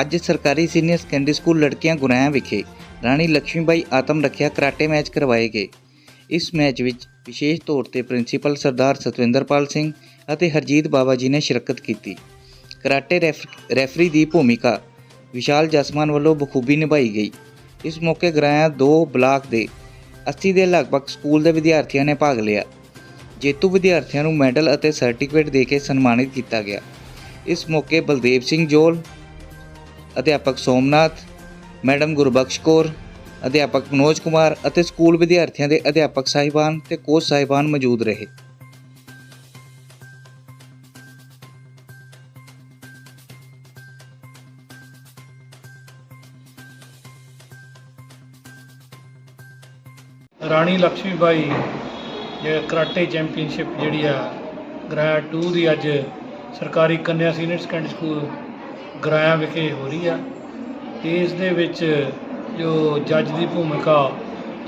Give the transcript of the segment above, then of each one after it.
ਅੱਜ ਸਰਕਾਰੀ senior secondary school ਲੜਕੀਆਂ ਗੁਰਾਇਆ ਵਿਖੇ ਰਾਣੀ ਲక్ష్ਮੀਬਾਈ ਆਤਮ ਰੱਖਿਆ ਕਰਾਟੇ ਮੈਚ ਕਰਵਾਏ ਗਏ। ਇਸ ਮੈਚ ਵਿੱਚ ਵਿਸ਼ੇਸ਼ ਤੌਰ ਤੇ ਪ੍ਰਿੰਸੀਪਲ ਸਰਦਾਰ ਸਤਵਿੰਦਰਪਾਲ ਸਿੰਘ ਅਤੇ ਹਰਜੀਤ ਬਾਬਾ ਜੀ ਨੇ ਸ਼ਿਰਕਤ ਕੀਤੀ। ਕਰਾਟੇ ਰੈਫ- ਰੈਫਰੀ ਦੀ ਭੂਮਿਕਾ ਵਿਸ਼ਾਲ ਜਸਮਾਨ ਵੱਲੋਂ ਬਖੂਬੀ ਨਿਭਾਈ ਗਈ। ਇਸ ਮੌਕੇ ਗਰਾਇਆ ਦੋ ਬਲਾਕ ਦੇ 80 ਦੇ ਲਗਭਗ ਸਕੂਲ ਦੇ ਵਿਦਿਆਰਥੀਆਂ ਨੇ ਭਾਗ ਲਿਆ। ਜੇਤੂ ਵਿਦਿਆਰਥੀਆਂ ਨੂੰ ਮੈਡਲ ਅਤੇ ਸਰਟੀਫਿਕੇਟ ਦੇ ਕੇ ਸਨਮਾਨਿਤ ਕੀਤਾ ਗਿਆ। ਇਸ ਮੌਕੇ ਬਲਦੇਵ ਸਿੰਘ ਜੋਲ ਅਧਿਆਪਕ ਸੋਮਨਾਥ, ਮੈਡਮ ਗੁਰਬਖਸ਼ ਕੌਰ, ਅਧਿਆਪਕ ਮਨੋਜ ਕੁਮਾਰ ਅਤੇ ਸਕੂਲ ਵਿਦਿਆਰਥੀਆਂ ਦੇ ਅਧਿਆਪਕ ਸਾਹਿਬਾਨ ਤੇ ਕੋਚ ਸਾਹਿਬਾਨ ਮੌਜੂਦ ਰਹੇ। ਰਾਣੀ ਲక్ష్ਮੀਬਾਈ ਜੇ ਕਰਾਟੇ ਚੈਂਪੀਅਨਸ਼ਿਪ ਜਿਹੜੀ ਆ ਗ੍ਰਾਇਆ 2 ਦੀ ਅੱਜ ਸਰਕਾਰੀ ਕੰਨਿਆ ਸੀਨੀਅਰ ਸੈਕੰਡਰੀ ਸਕੂਲ ਗਰਾਇਆ ਵਿਖੇ ਹੋ ਰਹੀ ਆ। ਇਸ ਦੇ ਵਿੱਚ ਜੋ ਜੱਜ ਦੀ ਭੂਮਿਕਾ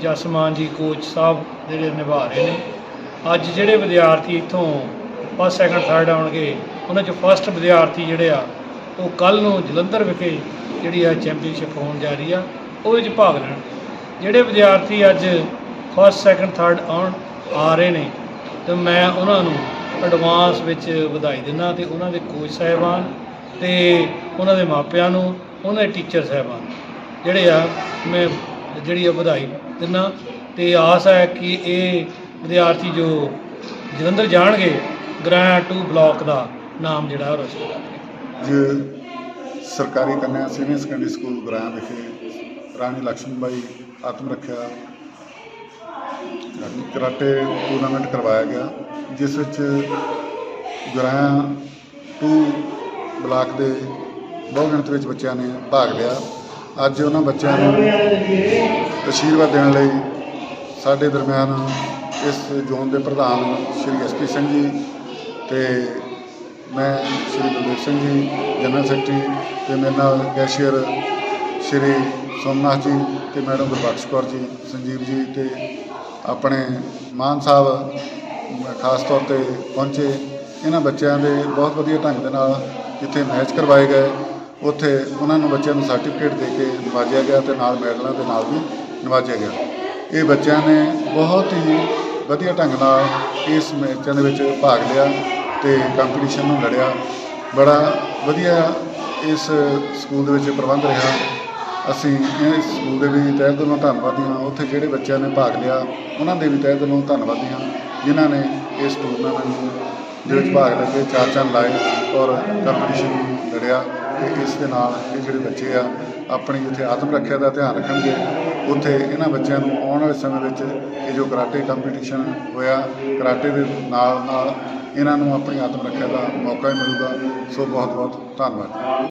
ਜਸਮਾਨ ਜੀ ਕੋਚ ਸਾਹਿਬ ਜਿਹੜੇ ਨਿਭਾ ਰਹੇ ਨੇ। ਅੱਜ ਜਿਹੜੇ ਵਿਦਿਆਰਥੀ ਇੱਥੋਂ ਫਸਟ ਸੈਕੰਡ ਥਰਡ ਆਉਣਗੇ, ਉਹਨਾਂ ਚੋਂ ਫਸਟ ਵਿਦਿਆਰਥੀ ਜਿਹੜੇ ਆ, ਉਹ ਕੱਲ ਨੂੰ ਜਲੰਧਰ ਵਿਖੇ ਜਿਹੜੀ ਆ ਚੈਂਪੀਅਨਸ਼ਿਪ ਹੋਣ ਜਾ ਰਹੀ ਆ ਉਹ ਵਿੱਚ ਭਾਗ ਲੈਣ। ਜਿਹੜੇ ਵਿਦਿਆਰਥੀ ਅੱਜ ਫਸਟ ਸੈਕੰਡ ਥਰਡ ਆਉਣ, ਆ ਰਹੇ ਨੇ, ਤੇ ਮੈਂ ਉਹਨਾਂ ਨੂੰ ਐਡਵਾਂਸ ਵਿੱਚ ਵਧਾਈ ਦਿੰਦਾ ਤੇ ਉਹਨਾਂ ਦੇ ਕੋਚ ਸਾਹਿਬਾਨ ਤੇ ਉਹਨਾਂ ਦੇ ਮਾਪਿਆਂ ਨੂੰ, ਉਹਨਾਂ ਦੇ ਟੀਚਰ ਸਾਹਿਬਾਨ ਜਿਹੜੇ ਆ ਮੈਂ ਜਿਹੜੀ ਆ ਵਧਾਈ ਦਿੰਦਾ ਤੇ ਆਸ ਹੈ ਕਿ ਇਹ ਵਿਦਿਆਰਥੀ ਜੋ ਜਲੰਧਰ ਜਾਣਗੇ ਗ੍ਰਾਂ 2 ਬਲਾਕ ਦਾ ਨਾਮ ਜਿਹੜਾ ਉਹ ਰੋਸ਼ਨ ਕਰਨਗੇ। ਸਰਕਾਰੀ ਕੰਨਿਆ ਸੀਨੀਅਰ ਸੈਕੰਡਰੀ ਸਕੂਲ ਗੁਰਾਇਆ ਵਿਖੇ ਰਾਣੀ ਲక్ష్ਮੀਬਾਈ ਆਤਮ ਰੱਖਿਆ ਕਰਾਟੇ ਟੂਰਨਾਮੈਂਟ ਕਰਵਾਇਆ ਗਿਆ, ਜਿਸ ਵਿੱਚ ਗੁਰਾਇਆ 2 ਬਲਾਕ ਦੇ ਬਹੁ ਗਿਣਤੀ ਵਿੱਚ ਬੱਚਿਆਂ ਨੇ ਭਾਗ ਲਿਆ। ਅੱਜ ਉਹਨਾਂ ਬੱਚਿਆਂ ਨੂੰ ਅਸ਼ੀਰਵਾਦ ਦੇਣ ਲਈ ਸਾਡੇ ਦਰਮਿਆਨ ਇਸ ਜ਼ੋਨ ਦੇ ਪ੍ਰਧਾਨ ਸ਼੍ਰੀ ਐਸਪੀ ਸਿੰਘ ਜੀ ਤੇ ਮੈਂ ਸ਼੍ਰੀ ਬਲਦੇਵ ਸਿੰਘ ਜੀ, ਜਨਰਲ ਸੈਕਟਰੀ ਤੇ ਮੇਰੇ ਨਾਲ ਕੈਸ਼ੀਅਰ ਸ਼੍ਰੀ ਸੋਮਨਾਥ ਜੀ ਤੇ ਮੈਡਮ ਗੁਰਬਖਸ਼ ਕੌਰ ਜੀ, ਸੰਜੀਵ ਜੀ ਤੇ ਆਪਣੇ ਮਾਨ ਸਾਹਿਬ ਖਾਸ ਤੌਰ ਤੇ ਪਹੁੰਚੇ। ਇਹਨਾਂ ਬੱਚਿਆਂ ਦੇ ਬਹੁਤ ਵਧੀਆ ਢੰਗ ਦੇ ਨਾਲ ਜਿੱਥੇ ਮੈਚ ਕਰਵਾਏ ਗਏ, ਉੱਥੇ ਉਹਨਾਂ ਨੂੰ ਬੱਚਿਆਂ ਨੂੰ ਸਰਟੀਫਿਕੇਟ ਦੇ ਕੇ ਨਵਾਜਿਆ ਗਿਆ ਤੇ ਨਾਲ ਮੈਡਲਾਂ ਦੇ ਨਾਲ ਵੀ ਨਵਾਜਿਆ ਗਿਆ। ਇਹ ਬੱਚਿਆਂ ਨੇ ਬਹੁਤ ਹੀ ਵਧੀਆ ਢੰਗ ਨਾਲ ਇਸ ਮੈਚਾਂ ਦੇ ਵਿੱਚ ਭਾਗ ਲਿਆ ਤੇ ਕੰਪੀਟੀਸ਼ਨ ਨੂੰ ਲੜਿਆ। ਬੜਾ ਵਧੀਆ ਇਸ ਸਕੂਲ ਦੇ ਵਿੱਚ ਪ੍ਰਬੰਧ ਰਿਹਾ। ਅਸੀਂ ਇਸ ਸਕੂਲ ਦੇ ਵੀ ਤਹਿ ਦਿਲੋਂ ਧੰਨਵਾਦੀ ਹਾਂ। ਉੱਥੇ ਜਿਹੜੇ ਬੱਚਿਆਂ ਨੇ ਭਾਗ ਲਿਆ, ਉਹਨਾਂ ਦੇ ਵੀ ਤਹਿ ਦਿਲੋਂ ਧੰਨਵਾਦੀ ਹਾਂ, ਜਿਨ੍ਹਾਂ ਨੇ ਇਸ ਟੂਰਨਾਮੈਂਟ ਨੂੰ ਦੇ ਵਿੱਚ ਭਾਗ ਲੈ ਕੇ ਚਾਰ ਚੰਨ ਲਾਏ ਔਰ ਕੰਪੀਟੀਸ਼ਨ ਲੜਿਆ ਤੇ ਇਸ ਦੇ ਨਾਲ ਇਹ ਜਿਹੜੇ ਬੱਚੇ ਆ, ਆਪਣੀ ਜਿੱਥੇ ਆਤਮ ਰੱਖਿਆ ਦਾ ਧਿਆਨ ਰੱਖਣਗੇ। ਉੱਥੇ ਇਹਨਾਂ ਬੱਚਿਆਂ ਨੂੰ ਆਉਣ ਵਾਲੇ ਸਮੇਂ ਵਿੱਚ ਇਹ ਜੋ ਕਰਾਟੇ ਕੰਪੀਟੀਸ਼ਨ ਹੋਇਆ, ਕਰਾਟੇ ਦੇ ਨਾਲ ਨਾਲ ਇਹਨਾਂ ਨੂੰ ਆਪਣੀ ਆਤਮ ਰੱਖਿਆ ਦਾ ਮੌਕਾ ਹੀ ਮਿਲੂਗਾ। ਸੋ ਬਹੁਤ ਬਹੁਤ ਧੰਨਵਾਦ।